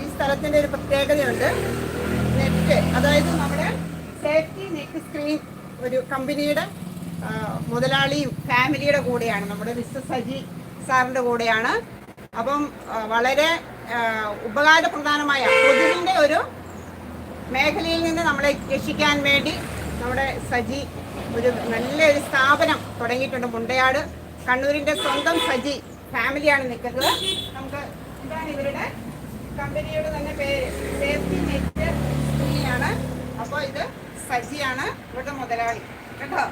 ഈ സ്ഥലത്തിന്റെ ഒരു പ്രത്യേകതയുണ്ട്. നെറ്റ് അതായത് നമ്മുടെ സേഫ്റ്റി നെറ്റ് സ്ക്രീൻ ഒരു കമ്പനിയുടെ മുതലാളി മുതലാളിയും ഫാമിലിയുടെ കൂടെയാണ്. നമ്മുടെ മിസ്റ്റർ സജി സാറിന്റെ കൂടെയാണ്. അപ്പം വളരെ ഉപകാരപ്രദമായ പൊതുവിന്റെ ഒരു മേഖലയിൽ നിന്ന് നമ്മളെ രക്ഷിക്കാൻ വേണ്ടി നമ്മുടെ സജി ഒരു നല്ലൊരു സ്ഥാപനം തുടങ്ങിയിട്ടുണ്ട് മുണ്ടയാട്. കണ്ണൂരിന്റെ സ്വന്തം സജി ഫാമിലിയാണ് നിൽക്കുന്നത്. നമുക്ക് ഇതാണ് ഇവരുടെ കമ്പനിയുടെ തന്നെ പേര്. സേഫ്റ്റി നെറ്റ് സ്ക്രീനാണ് അപ്പോൾ ഇത് സജിയാണ് ഇവിടുത്തെ മുതലാളി. കേട്ടോ?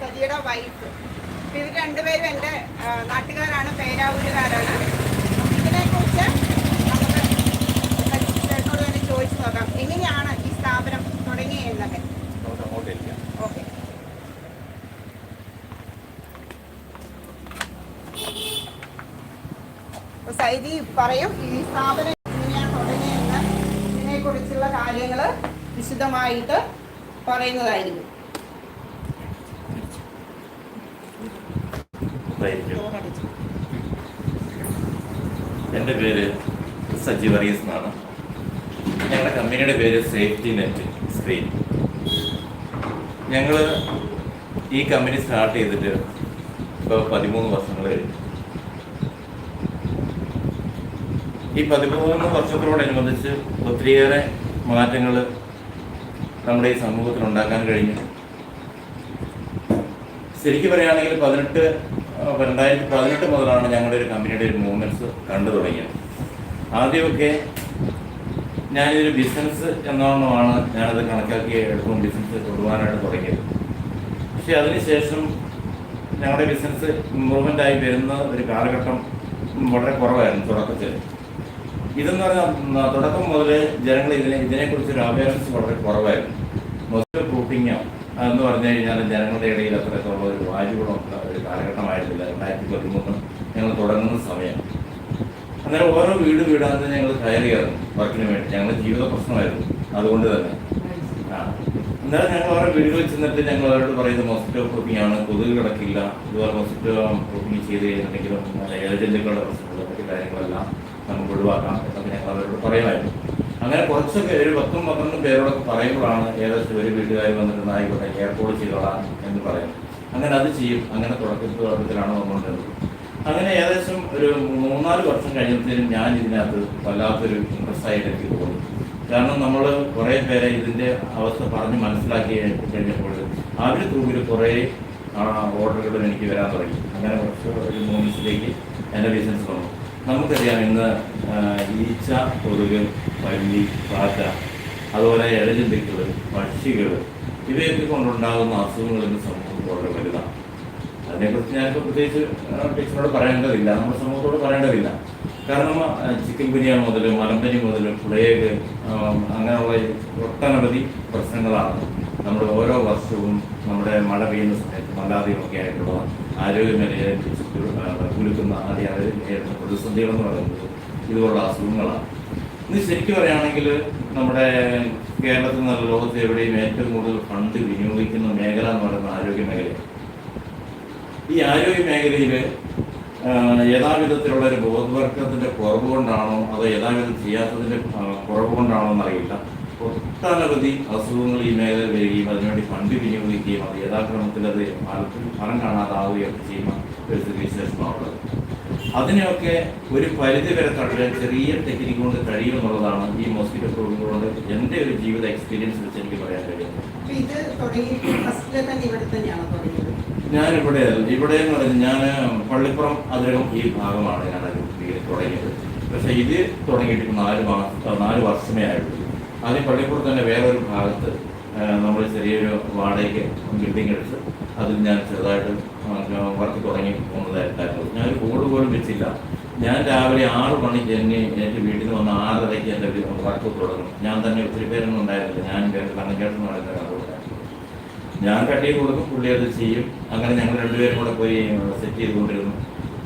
സജിയുടെ വൈഫ് ഇവർ രണ്ടുപേരും എന്റെ നാട്ടുകാരാണ് പേരാവൂരുകാരാണ്. ഇതിനെക്കുറിച്ച് നമുക്ക് സജി ചേട്ടനോട് തന്നെ ചോദിച്ചു നോക്കാം. എങ്ങനെയാണ് ഈ സ്ഥാപനം ഓക്കെ. സൈദി പറയും ഈ സ്ഥാപനം എങ്ങനെയാണ് തുടങ്ങിയെന്ന് ഇതിനെ കുറിച്ചുള്ള കാര്യങ്ങൾ വിശദമായിട്ട് പറയുന്നതായിരിക്കും. എന്റെ പേര് സജി വർഗീസ് എന്നാണ്. ഞങ്ങളുടെ കമ്പനിയുടെ പേര് സേഫ്റ്റി നെറ്റ് സ്ക്രീൻ. ഞങ്ങൾ ഈ കമ്പനി സ്റ്റാർട്ട് ചെയ്തിട്ട് ഇപ്പോൾ പതിമൂന്ന് വർഷങ്ങൾ കഴിഞ്ഞു. ഈ പതിമൂന്ന് വർഷത്തോടനുബന്ധിച്ച് ഒത്തിരിയേറെ മാറ്റങ്ങൾ നമ്മുടെ ഈ സമൂഹത്തിൽ ഉണ്ടാക്കാൻ കഴിഞ്ഞു. ശരിക്കും പറയുകയാണെങ്കിൽ പതിനെട്ട് രണ്ടായിരത്തി പതിനെട്ട് മുതലാണ് ഞങ്ങളുടെ ഒരു കമ്പനിയുടെ ഒരു മൂവ്മെന്റ്സ് കണ്ടു തുടങ്ങിയത്. ആദ്യമൊക്കെ ഞാനിതൊരു ബിസിനസ് എന്നോണമാണ് ഞാനത് കണക്കാക്കി എടുക്കും ബിസിനസ് തുടങ്ങാനായിട്ട് തുടങ്ങിയത്. പക്ഷെ അതിനുശേഷം ഞങ്ങളുടെ ബിസിനസ് ഇമ്പ്രൂവ്മെന്റ് ആയി വരുന്ന ഒരു കാലഘട്ടം വളരെ കുറവായിരുന്നു തുടക്കത്തിൽ. ഇതെന്ന് പറഞ്ഞാൽ തുടക്കം മുതൽ ജനങ്ങൾ ഇതിനെ ഇതിനെക്കുറിച്ച് ഒരു അവയർനെസ് വളരെ കുറവായിരുന്നു. മൊത്തം പ്രൂഫിങ്ങോ എന്ന് പറഞ്ഞു കഴിഞ്ഞാൽ ജനങ്ങളുടെ ഇടയിൽ അത്രത്തോളം ഒരു വാല്യൂകളുള്ള ഒരു കാലഘട്ടമായിരുന്നില്ല. രണ്ടായിരത്തി പതിമൂന്ന് ഞങ്ങൾ തുടങ്ങുന്ന സമയം. അങ്ങനെ ഓരോ വീട് വീടാന്ന് ഞങ്ങൾ കയറിയായിരുന്നു വർക്കിന് വേണ്ടി. ഞങ്ങളുടെ ജീവിത പ്രശ്നമായിരുന്നു. അതുകൊണ്ട് തന്നെ. അന്നേരം ഞങ്ങൾ ഓരോ വീടുകളിൽ ചെന്നിട്ട് ഞങ്ങൾ അവരോട് പറയുന്നത് മൊസ്കിറ്റോ പ്രൂഫിംഗ് ആണ്. കൊതുക് കിടക്കില്ല. ഇതുപോലെ മൊസ്കിറ്റോ പ്രൂഫിംഗ് ചെയ്ത് കഴിഞ്ഞിട്ടുണ്ടെങ്കിലും ഏജന്റുകളുടെ പ്രശ്നങ്ങൾ മറ്റു കാര്യങ്ങളെല്ലാം നമുക്ക് ഒഴിവാക്കാം. എന്നൊക്കെ ഞങ്ങൾ അവരോട് പറയുമായിരുന്നു. അങ്ങനെ കുറച്ചൊക്കെ ഒരു പത്തും പന്ത്രണ്ടും പേരോടൊക്കെ പറയുമ്പോഴാണ് ഏകദേശം ഒരു വീട്ടുകാർ വന്നിട്ട് ആയിക്കോട്ടെ എയർപോർട്ട് ചെയ്തോളാം എന്ന് പറയും. അങ്ങനെ അത് ചെയ്യും. അങ്ങനെ തുടക്കത്തിൽ തുടക്കത്തിലാണ് വന്നുകൊണ്ടിരുന്നത് അങ്ങനെ ഏകദേശം ഒരു മൂന്നാൽ വർഷം കഴിഞ്ഞപ്പോഴത്തേനും ഞാൻ ഇതിനകത്ത് വല്ലാത്തൊരു ഇൻട്രസ്റ്റ് ആയിട്ട് എനിക്ക് തോന്നി. കാരണം നമ്മൾ കുറേ പേരെ ഇതിന്റെ അവസ്ഥ പറഞ്ഞ് മനസ്സിലാക്കി കഴിഞ്ഞപ്പോൾ അവർ ത്രൂവിൽ കുറേ ഓർഡറുകളും എനിക്ക് വരാൻ തുടങ്ങി. അങ്ങനെ കുറച്ച് ഒരു മൂന്നിലേക്ക് എന്റെ ബിസിനസ് വന്നു. നമുക്കറിയാം ഇന്ന് ഈച്ച കൊതുക് പല്ലി പാറ്റ അതുപോലെ ഇഴജന്തുക്കൾ പക്ഷികൾ ഇവയൊക്കെ കൊണ്ടുണ്ടാകുന്ന അസുഖങ്ങൾ ഇന്ന് സമൂഹത്തിൽ വളരെ വലുതാണ്. അതിനെക്കുറിച്ച് ഞാനിപ്പോൾ പ്രത്യേകിച്ച് ടീച്ചറോട് പറയേണ്ടതില്ല. നമ്മുടെ സമൂഹത്തോട് പറയേണ്ടതില്ല. കാരണം ചിക്കൻ ബിരിയാണി മുതൽ മലമ്പനി മുതൽ പ്ലേഗ് അങ്ങനെയുള്ള ഒട്ടനവധി പ്രശ്നങ്ങളാണ് നമ്മൾ ഓരോ വർഷവും നമ്മുടെ മഴ പെയ്യുന്ന സമയത്ത് മല്ലാതെയും ഒക്കെ ആയിട്ടുള്ള ആരോഗ്യമേഖലയെ കുലുക്കുന്ന നേരിടുന്ന പ്രതിസന്ധികളെന്ന് പറയുന്നത് ഇതുപോലുള്ള അസുഖങ്ങളാണ്. ഇനി ശരിക്കും പറയുകയാണെങ്കിൽ നമ്മുടെ കേരളത്തിൽ നിന്നുള്ള ലോകത്ത് എവിടെയും ഏറ്റവും കൂടുതൽ ഫണ്ട് വിനിയോഗിക്കുന്ന മേഖല എന്ന് പറയുന്ന ആരോഗ്യ മേഖലയാണ് ഈ ആരോഗ്യ മേഖലയിൽ യഥാവിധത്തിലുള്ള ഒരു ബോധവർഗത്തിന്റെ കുറവ് കൊണ്ടാണോ അതോ യഥാവിധം ചെയ്യാത്തതിന്റെ കുറവ് കൊണ്ടാണോ എന്നറിയില്ല. ഒട്ടനവധി അസുഖങ്ങൾ ഈ മേഖലയിൽ വരികയും അതിനുവേണ്ടി ഫണ്ട് വിനിയോഗിക്കുകയും അത് യഥാക്രമത്തിൽ അത് ഫലം കാണാതാവുകയൊക്കെ ചെയ്യുന്ന ഒരു സ്ഥിതിവിശേഷമാണുള്ളത് അതിനെയൊക്കെ ഒരു പരിധി വരെ തടയാൻ ചെറിയ ടെക്നിക്ക് കൊണ്ട് കഴിയുമെന്നുള്ളതാണ് ഈ മോസ്കിറ്റോ കൊണ്ട് എന്റെ ഒരു ജീവിത എക്സ്പീരിയൻസ് വെച്ച് എനിക്ക് പറയാൻ കഴിയുന്നത്. ഇത് തുടങ്ങി ഫസ്റ്റിലെ തന്നെ ഇവിടെ തന്നെയാണ് തുടങ്ങിയത്? ഞാൻ ഇവിടെ ഇവിടെ എന്ന് പറയുന്നത് ഞാൻ പള്ളിപ്പുറം അതിരകം ഈ ഭാഗമാണ് ഞാൻ തുടങ്ങിയത്. പക്ഷെ ഇത് തുടങ്ങിയിട്ട് നാല് മാസം നാല് വർഷമേ ആയിട്ടുള്ളൂ അതിന് പള്ളിപ്പുറത്ത് തന്നെ വേറൊരു ഭാഗത്ത് നമ്മൾ ചെറിയൊരു വാടകയ്ക്ക് ബിൽഡിംഗ് എടുത്ത് അതിൽ ഞാൻ ചെറുതായിട്ട് വർക്ക് തുടങ്ങി പോകുന്നതായിട്ടായിരുന്നു. ഞാൻ ബോർഡ് പോലും വെച്ചില്ല. ഞാൻ രാവിലെ ആറ് മണിക്ക് എന്നെ എന്റെ വീട്ടിൽ നിന്ന് വന്ന് ആറരയ്ക്ക് എന്റെ വർക്ക് തുടങ്ങും. ഞാൻ തന്നെ ഒത്തിരി പേരൊന്നും ഉണ്ടായിരുന്നില്ല. ഞാൻ എന്ന് പറയുന്ന ഞാൻ കട്ടി കൊടുക്കും പുള്ളി അത് ചെയ്യും. അങ്ങനെ ഞങ്ങൾ രണ്ടുപേരും കൂടെ പോയി സെറ്റ് ചെയ്തുകൊണ്ടിരുന്നു.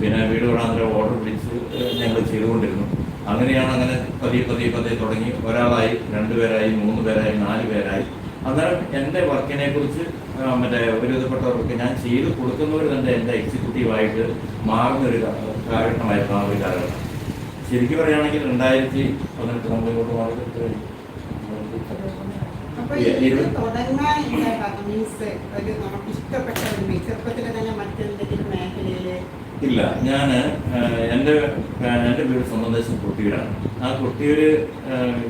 പിന്നെ വീട് വിടാൻ ഓർഡർ പിടിച്ച് ഞങ്ങൾ ചെയ്തുകൊണ്ടിരുന്നു. അങ്ങനെയാണ് അങ്ങനെ പതിയെ പതിയെ പതിയെ തുടങ്ങി. ഒരാളായി രണ്ടുപേരായി മൂന്ന് പേരായി നാല് പേരായി അന്നേരം എന്റെ വർക്കിനെ കുറിച്ച് മറ്റേ ഒരു വിധപ്പെട്ടവർക്ക് ഞാൻ ചെയ്ത് കൊടുക്കുന്നവർ തന്നെ എന്റെ എക്സിക്യൂട്ടീവായിട്ട് മാറുന്ന ഒരു ആ ഒരു കാലഘട്ടം ശരിക്കും പറയുകയാണെങ്കിൽ രണ്ടായിരത്തി പതിനെട്ട് നമ്മളിങ്ങോട്ട് മാറി. അപ്പൊ ഇത് തുടങ്ങാൻ എന്താ മീൻസ് ഒരു നമുക്ക് ഇഷ്ടപ്പെട്ട ഒരു ചെറുപ്പത്തിൽ തന്നെ മറ്റെന്തെങ്കിലും മേഖലയിൽ? ഇല്ല ഞാൻ എന്റെ എന്റെ വീട് സ്വന്തം ദേശം കുട്ടിയൂരാണ്. ആ കുട്ടിയൂർ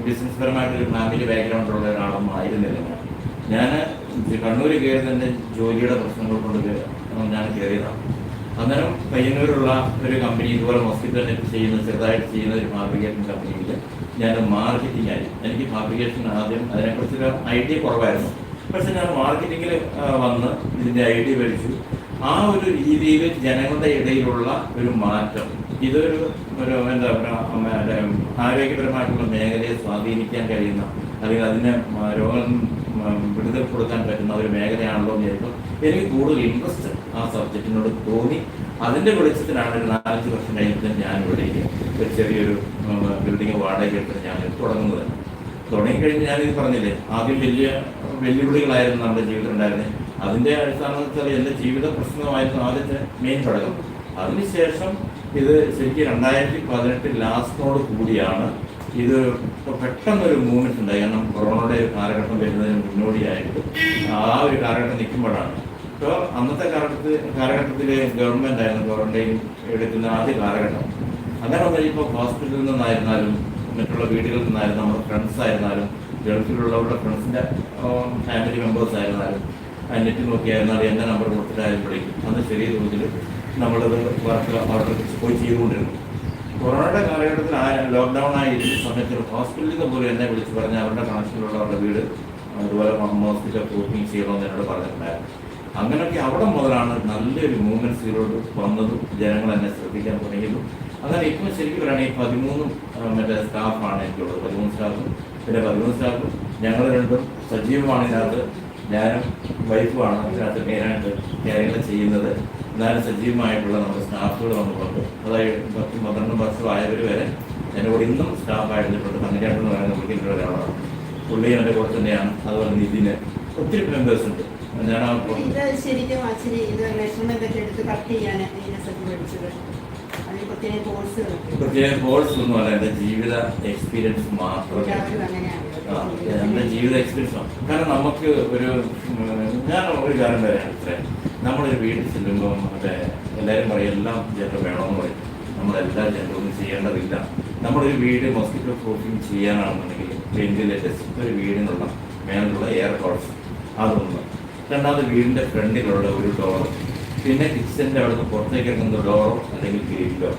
ബിസിനസ് പരമായിട്ടൊരു ഫാമിലി ബാക്ക്ഗ്രൗണ്ട് ഉള്ള ഒരാളൊന്നും ആയിരുന്നില്ല ഞാൻ. കണ്ണൂർ കയറി തന്നെ ജോലിയുടെ പ്രശ്നങ്ങൾ കൊണ്ട് ഞാൻ കയറിയതാണ്. അന്നേരം പയ്യന്നൂരുള്ള ഒരു കമ്പനി ഇതുപോലെ മൊസ്കിറ്റോ ചെയ്യുന്ന ചെറുതായിട്ട് ചെയ്യുന്ന ഒരു ഫാബ്രിക്കേഷൻ കമ്പനിയിൽ ഞാൻ മാർക്കറ്റിംഗ് ആയി എനിക്ക് ഫാബ്രിക്കേഷൻ ആദ്യം അതിനെക്കുറിച്ചൊരു ഐഡിയ കുറവായിരുന്നു. പക്ഷെ ഞാൻ മാർക്കറ്റിങ്ങിൽ വന്ന് ഇതിന്റെ ഐഡിയ പഠിച്ചു ആ ഒരു രീതിയിൽ ജനങ്ങളുടെ ഇടയിലുള്ള ഒരു മാറ്റം. ഇതൊരു ഒരു എന്താ പറയുക ആരോഗ്യപരമായിട്ടുള്ള മേഖലയെ സ്വാധീനിക്കാൻ കഴിയുന്ന അല്ലെങ്കിൽ അതിനെ രോഗം വിടുതൽ കൊടുക്കാൻ പറ്റുന്ന ഒരു മേഖലയാണല്ലോ എന്ന് എനിക്ക് കൂടുതൽ ഇൻട്രസ്റ്റ് ആ സബ്ജക്റ്റിനോട് തോന്നി. അതിന്റെ വെളിച്ചത്തിലാണ് ഒരു നാലഞ്ച് വർഷം കഴിഞ്ഞിട്ട് ഇവിടെ ഒരു ചെറിയൊരു ബിൽഡിംഗ് വാടക എടുത്ത് ഞാൻ തുടങ്ങുന്നത്. തുടങ്ങിക്കഴിഞ്ഞ് ഞാനിത് പറഞ്ഞില്ലേ ആദ്യം വലിയ വെല്ലുവിളികളായിരുന്നു നമ്മുടെ ജീവിതം ഉണ്ടായിരുന്നത് അതിന്റെ അടിസ്ഥാനം വെച്ചാൽ എന്റെ ജീവിത പ്രശ്നമായിരുന്നു ആദ്യത്തെ മെയിൻ ഘടകം. അതിനുശേഷം ഇത് ശരിക്കും രണ്ടായിരത്തി പതിനെട്ട് ലാസ്റ്റിനോട് കൂടിയാണ് ഇത് പെട്ടെന്നൊരു മൂവ്മെന്റ് ഉണ്ടായി. കാരണം കൊറോണയുടെ കാലഘട്ടം വരുന്നതിന് മുന്നോടിയായിട്ട് ആ ഒരു കാലഘട്ടം നിൽക്കുമ്പോഴാണ്. ഇപ്പോൾ അന്നത്തെ കാലഘട്ടത്തിൽ കാലഘട്ടത്തിൽ ഗവൺമെന്റ് ആയിരുന്നു ക്വാറന്റൈൻ എടുക്കുന്ന ആദ്യ കാലഘട്ടം. അങ്ങനെ ഇപ്പൊ ഹോസ്പിറ്റലിൽ നിന്നായിരുന്നാലും മറ്റുള്ള വീടുകളിൽ നിന്നായിരുന്നു നമ്മുടെ ഫ്രണ്ട്സ് ആയിരുന്നാലും ഗൾഫിലുള്ളവരുടെ ഫ്രണ്ട്സിന്റെ ഫാമിലി മെമ്പേഴ്സ് ആയിരുന്നാലും നെറ്റ് നോക്കിയായിരുന്നാലും എന്റെ നമ്പർ കൊടുത്തിട്ടായാലും വിളിക്കും അന്ന് ചെറിയ തോതിൽ നമ്മളത് വർക്ക് ഓർഡർ പോയി ചെയ്തുകൊണ്ടിരുന്നു. കൊറോണയുടെ കാലഘട്ടത്തിൽ ആ ലോക്ക്ഡൗൺ ആയിരുന്ന സമയത്ത് ഹോസ്പിറ്റലിൽ നിന്ന് പോലും എന്നെ വിളിച്ച് പറഞ്ഞ് അവരുടെ കണക്ഷനിലുള്ളവരുടെ വീട് അതുപോലെ ഹോസ്പിറ്റൽ ബുക്കിംഗ് ചെയ്യണമെന്ന് എന്നോട് പറഞ്ഞിട്ടുണ്ടായിരുന്നു. അങ്ങനെയൊക്കെ അവിടെ മുതലാണ് നല്ലൊരു മൂവ്മെന്റ്സിലോട്ട് വന്നതും ജനങ്ങൾ എന്നെ ശ്രദ്ധിക്കാൻ തുടങ്ങിയതും. അങ്ങനെ ഇപ്പം ശരിക്കും പറയുകയാണെങ്കിൽ പതിമൂന്ന് മറ്റേ സ്റ്റാഫാണ് എനിക്കുള്ളത്. പതിമൂന്ന് സ്റ്റാഫും പിന്നെ പതിമൂന്ന് സ്റ്റാഫും ഞങ്ങൾ രണ്ടും സജീവമാണ് ഇതിനകത്ത്. ഞാനും വൈഫുമാണ് ഇതിനകത്ത് മെയിനായിട്ട് കാര്യങ്ങൾ ചെയ്യുന്നത്. എന്നാലും സജീവമായിട്ടുള്ള നമ്മുടെ സ്റ്റാഫുകൾ വന്നിട്ടുണ്ട്. അതായത് പത്ത് പന്ത്രണ്ടും വർഷം ആയവർ വരെ എന്റെ കൂടെ ഇന്നും സ്റ്റാഫായിരുന്നിട്ടുണ്ട് പന്നിരാണ്ടെന്ന് പറയുന്ന വിളിക്കുന്ന ഒരാളാണ്. പുള്ളി എന്റെ കൂടെ തന്നെയാണ്. അതുപോലെ നിതിന് ഒത്തിരി മെമ്പേഴ്സ് ഉണ്ട്. ഇത് ശരിക്കും അച്ഛന് ഇത് മെഷർമെന്റ് ഒക്കെ എടുത്ത് കട്ട് ചെയ്യാൻ ഇതിനെപ്പറ്റി പഠിച്ചത്. അതിന് പ്രത്യേക കോഴ്സുകൾ പ്രത്യേക കോഴ്സ് ഒന്നുമല്ല എന്റെ ജീവിത എക്സ്പീരിയൻസ് മാത്രമേ എന്റെ ജീവിത എക്സ്പീരിയൻസ് കാരണം നമുക്ക് ഒരു ഞാൻ ഒരു കാര്യം പറയാം അത്രേ നമ്മളൊരു വീട്ടിൽ ചെല്ലുമ്പോൾ മറ്റേ എല്ലാവരും പറയും എല്ലാം ജനറൽ വേണമെന്ന് പറയും. നമ്മളെല്ലാ ജെൻഡറൊന്നും ചെയ്യേണ്ടതില്ല. നമ്മളൊരു വീട് മൊസ്കിറ്റോ പ്രൂഫിങ് ചെയ്യാനാണെന്നുണ്ടെങ്കിൽ വെന്റിലേറ്റേഴ്സ് ഒരു വീടിനുള്ള മേലുള്ള എയർ കോഴ്സ് അതൊന്ന് രണ്ടാമത് വീടിന്റെ ഫ്രണ്ടിലുള്ള ഒരു ഡോർ പിന്നെ കിച്ചന്റെ അവിടെ നിന്ന് പുറത്തേക്ക് ഇറങ്ങുന്ന ഡോറോ അല്ലെങ്കിൽ ഗ്രില്ലോ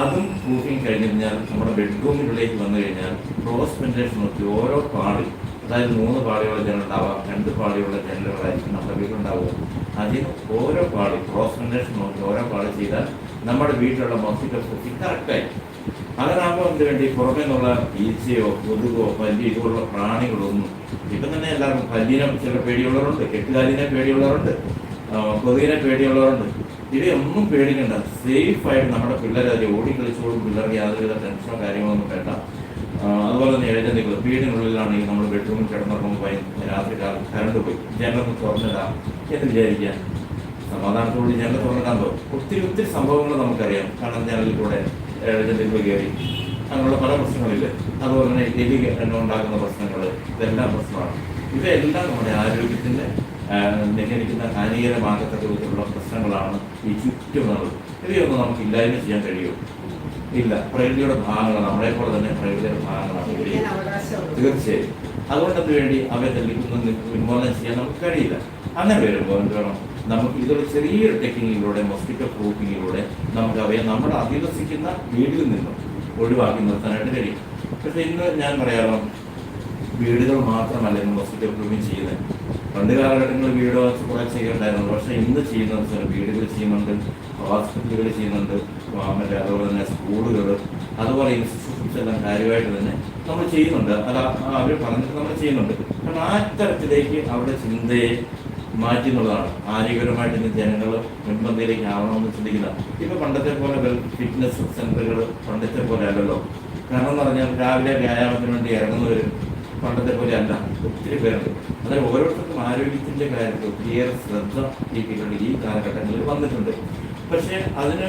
അതും പ്രൂഫിങ് കഴിഞ്ഞ് കഴിഞ്ഞാൽ നമ്മുടെ ബെഡ്റൂമിനുള്ളിലേക്ക് വന്നു കഴിഞ്ഞാൽ ക്രോസ് വെന്റിലേഷൻ നോക്കി ഓരോ പാളി അതായത് മൂന്ന് പാളിയുള്ള ജനലുണ്ടാവാം രണ്ട് പാളിയുള്ള ജനലുകളായിരിക്കും നമ്മുടെ വീട്ടിലുണ്ടാവുക അതിന് ഓരോ പാളി ക്രോസ് വെന്റിലേഷൻ നോക്കി ഓരോ പാളി ചെയ്താൽ നമ്മുടെ വീട്ടിലുള്ള മൊസ്കിറ്റോ പ്രൂഫിങ് അങ്ങനാകുമ്പോൾ എന്ത് വേണ്ടി? പുറമേ നിന്നുള്ള ഈച്ചയോ കൊതുകോ പല്ലി ഇതുപോലുള്ള പ്രാണികളൊന്നും ഇപ്പം തന്നെ എല്ലാവർക്കും പല്ലിനെ ചില പേടിയുള്ളവരുണ്ട് കെട്ടുകാലിനെ പേടിയുള്ളവരുണ്ട് കൊതുകിനെ പേടിയുള്ളവരുണ്ട്. ഇവയൊന്നും പേടിക്കണ്ട. സേഫായിട്ട് നമ്മുടെ പിള്ളേരെ അതിൽ ഓടി കളിച്ചോടും പിള്ളേർക്ക് യാതൊരുവിധ ടെൻഷനോ കാര്യങ്ങളൊന്നും വേണ്ട. അതുപോലെ തന്നെ എഴുതുന്നത് വീടിനുള്ളിലാണെങ്കിൽ നമ്മൾ ബെഡ്റൂമിൽ പോയി രാത്രി കാലം കരണ്ട് പോയി. ജനലൊന്ന് തുറന്നിടാം എന്ന് വിചാരിക്കുക. സമാധാനത്തോട് ജനൽ തുറന്നിടാൻ പോകും ഒത്തിരി ഒത്തിരി സംഭവങ്ങൾ നമുക്കറിയാം. കാരണം ജനലിൽ കൂടെ എഴുതുന്നത് കയറി. അങ്ങനെയുള്ള പല പ്രശ്നങ്ങളില്ലേ അതുപോലെ തന്നെ എലി എണ്ണ ഉണ്ടാകുന്ന പ്രശ്നങ്ങൾ ഇതെല്ലാം പ്രശ്നമാണ്. ഇവയെല്ലാം നമ്മുടെ ആരോഗ്യത്തിന്റെ നിലനിൽക്കുന്ന ഹാനികരമാകത്തക്ക വിധത്തിലുള്ള പ്രശ്നങ്ങളാണ് ഈ ചുറ്റുമുള്ളത്. ഇവയൊന്നും നമുക്ക് ഇല്ലായ്മ ചെയ്യാൻ കഴിയും. ഇല്ല പ്രകൃതിയുടെ ഭാഗങ്ങൾ നമ്മളെ പോലെ തന്നെ പ്രകൃതിയുടെ ഭാഗങ്ങളാണ് തീർച്ചയായും. അതുകൊണ്ടത് വേണ്ടി അവയെ തെളിയിക്കുന്ന ഉന്മൂലനം ചെയ്യാൻ നമുക്ക് കഴിയില്ല. അങ്ങനെ വരുമ്പോൾ എന്ത് വേണം? നമുക്ക് ഇതൊരു ചെറിയൊരു ടെക്നിക്കിലൂടെ മൊസ്കിറ്റോ പ്രൂഫിങ്ങിലൂടെ നമുക്ക് അവയെ നമ്മൾ അധിവസിക്കുന്ന വീട്ടിൽ നിന്നും ഒഴിവാക്കി നിർത്താനായിട്ട് കഴിയും. പക്ഷെ ഇന്ന് ഞാൻ പറയാമോ വീടുകൾ മാത്രമല്ല ഇന്ന് മൊസ്കിറ്റോ പ്രൂഫിങ് ചെയ്യുന്നത്. പണ്ട് കാലഘട്ടങ്ങളിൽ വീടോ കുറെ ചെയ്യുന്നുണ്ടായിരുന്നു പക്ഷെ ഇന്ന് ചെയ്യുന്നത് ചില വീടുകൾ ചെയ്യുന്നുണ്ട് ഹോസ്പിറ്റലുകൾ ചെയ്യുന്നുണ്ട് മറ്റേ അതുപോലെ തന്നെ സ്കൂളുകൾ അതുപോലെ ഇൻസ്റ്റിറ്റ്യൂഷൻസ് എല്ലാം കാര്യമായിട്ട് തന്നെ നമ്മൾ ചെയ്യുന്നുണ്ട്. അല്ല അവർ പറഞ്ഞിട്ട് നമ്മൾ ചെയ്യുന്നുണ്ട്. കാരണം ആ തരത്തിലേക്ക് അവരുടെ ചിന്തയെ മാറ്റി എന്നുള്ളതാണ് ആരോഗ്യപരമായിട്ട് ഇന്ന് ജനങ്ങൾ മുൻപന്തിയിലേക്ക് ആവണമെന്ന് ചിന്തിക്കുന്ന ഇപ്പൊ പണ്ടത്തെ പോലെ ഫിറ്റ്നസ് സെന്ററുകൾ പണ്ടത്തെ പോലെ അല്ലല്ലോ. കാരണം എന്ന് പറഞ്ഞാൽ രാവിലെ വ്യായാമത്തിന് വേണ്ടി ഇറങ്ങുന്നവരും പണ്ടത്തെ പോലെ അല്ല. ഒത്തിരി പേരുണ്ട്. അതായത് ഓരോരുത്തർക്കും ആരോഗ്യത്തിന്റെ കാര്യത്തിൽ ഒത്തിരിയേറെ ശ്രദ്ധ ഈ ഈ കാലഘട്ടങ്ങളിൽ വന്നിട്ടുണ്ട്. പക്ഷേ അതിന്